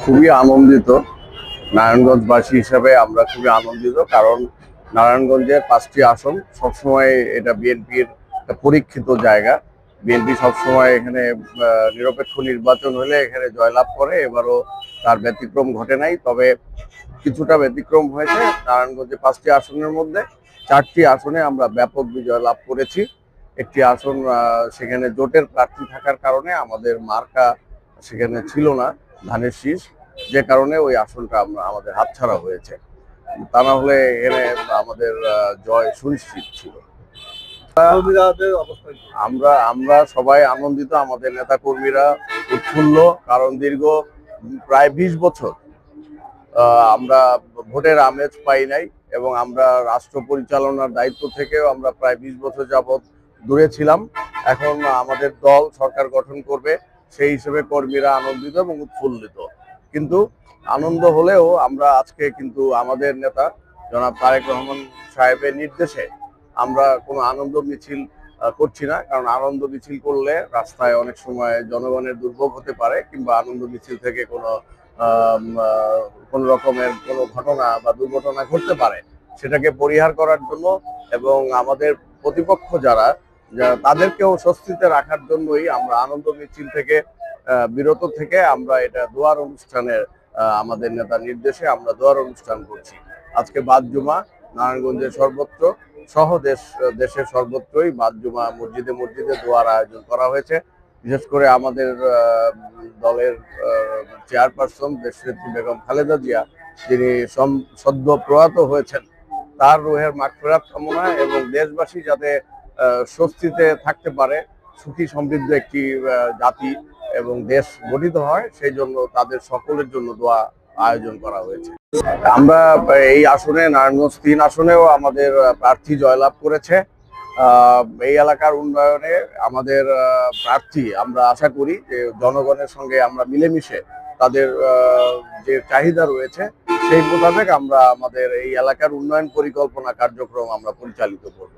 খুবই আনন্দিত। নারায়ণগঞ্জবাসী হিসাবে আমরা খুবই আনন্দিত, কারণ নারায়ণগঞ্জের পাঁচটি আসন, সবসময় এটা বিএনপির পরীক্ষিত জায়গা। বিএনপি সবসময় এখানে নিরপেক্ষ নির্বাচন হলে এখানে জয়লাভ করে, এবারও তার ব্যতিক্রম ঘটে নাই। তবে কিছুটা ব্যতিক্রম হয়েছে নারায়ণগঞ্জে পাঁচটি আসনের মধ্যে। চারটি আসনে আমরা ব্যাপক বিজয় লাভ করেছি। একটি আসন সেখানে জোটের প্রার্থী থাকার কারণে আমাদের মার্কা সেখানে ছিল না। ধানের শীষ যে কারণে ওই আসনটা আমরা আমাদের হাতছাড়া হয়েছে। তা না হলে এখানে আমাদের জয় সুনিশ্চিত ছিল? আমরা আমরা সবাই আনন্দিত আমাদের নেতা কর্মীরা উৎফুল্ল কারণ দীর্ঘ প্রায় বিশ বছর আমরা ভোটের আমেজ পাই নাই এবং আমরা রাষ্ট্র পরিচালনার দায়িত্ব থেকেও আমরা প্রায় বিশ বছর যাবৎ দূরে ছিলাম। এখন আমাদের দল সরকার গঠন করবে। সেই হিসেবে কর্মীরা আনন্দিত এবং উৎফুল্লিত। কিন্তু আনন্দ হলেও আমরা আজকে কিন্তু আমাদের নেতা জনাব তারেক রহমান সাহেবের নির্দেশে আমরা কোনো আনন্দ মিছিল করছি না। কারণ আনন্দ মিছিল করলে রাস্তায় অনেক সময় জনগণের দুর্ভোগ হতে পারে কিংবা আনন্দ মিছিল থেকে কোনো কোনো রকমের কোনো ঘটনা বা দুর্ঘটনা ঘটতে পারে। সেটাকে পরিহার করার জন্য এবং আমাদের প্রতিপক্ষ যারা তাদেরকেও স্বস্তিতে রাখার জন্যই আমরা আনন্দ মিছিল থেকে বিরত থেকে আমরা এটা দোয়ার অনুষ্ঠানের আমাদের নেতা নির্দেশে আমরা দোয়ার অনুষ্ঠান করছি। আজকে বাদ জুমা, নারায়ণগঞ্জের সর্বত্র, সহ দেশ, দেশের সর্বত্রই বাদ জুমা মসজিদে মসজিদে দোয়ার আয়োজন করা হয়েছে। বিশেষ করে আমাদের দলের চেয়ারপারসন দেশনেত্রী বেগম খালেদা জিয়া, যিনি সদ্য প্রয়াত হয়েছেন, তার রোহের মাগফিরাত কামনা এবং দেশবাসী যাতে স্বস্তিতে থাকতে পারে, সুখী সমৃদ্ধ একটি জাতি এবং দেশ গঠিত হয়, সেই জন্য তাদের সকলের জন্য দোয়া আয়োজন করা হয়েছে। আমরা এই আসনে, নারায়ণগঞ্জ তিন আসনেও আমাদের প্রার্থী জয়লাভ করেছে। এই এলাকার উন্নয়নে আমাদের প্রার্থী, আমরা আশা করি যে জনগণের সঙ্গে আমরা মিলেমিশে তাদের যে চাহিদা রয়েছে, সেই মোতাবেক আমরা আমাদের এই এলাকার উন্নয়ন পরিকল্পনা কার্যক্রম আমরা পরিচালিত করব।